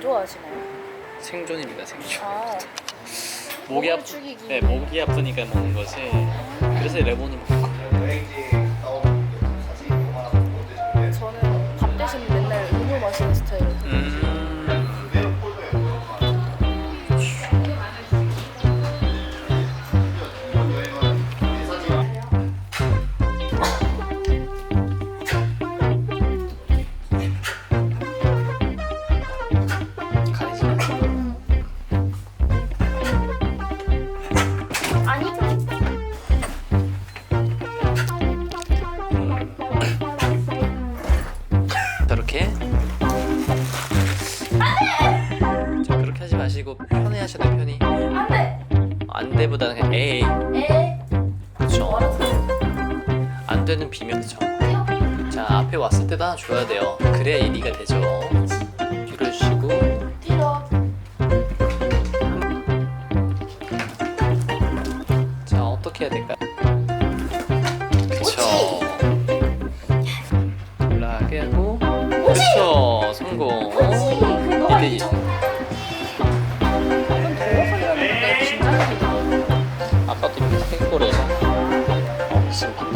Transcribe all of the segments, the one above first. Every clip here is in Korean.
좋아하시나요? 생존입니다 생존. 아, 목이 목을 아프. 죽이기. 네 목이 아프니까 먹는 거지. 그래서 레몬을 먹고. 저는 밥 대신 맨날 음료 마시는 스타일 마시고 편히 하셔도 편히 안 돼! 안 돼보다는 그냥 에이. 에, 그쵸. 안 되는 그쵸 자 앞에 왔을 때도 하나 줘야 돼요. 그래야 일이가 되죠. 뒤로 주시고. 뒤로. 자 어떻게 해야 될까요? 그쵸? 올라가게 하고. 그쵸 성공. 너가 이대 일. 이건 더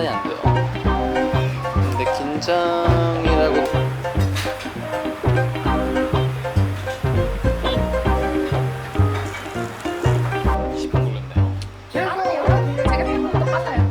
판단이 안 돼요. 근데 긴장이라고 시간 걸렸네요. 결국 제가 생각한 것 똑같아요.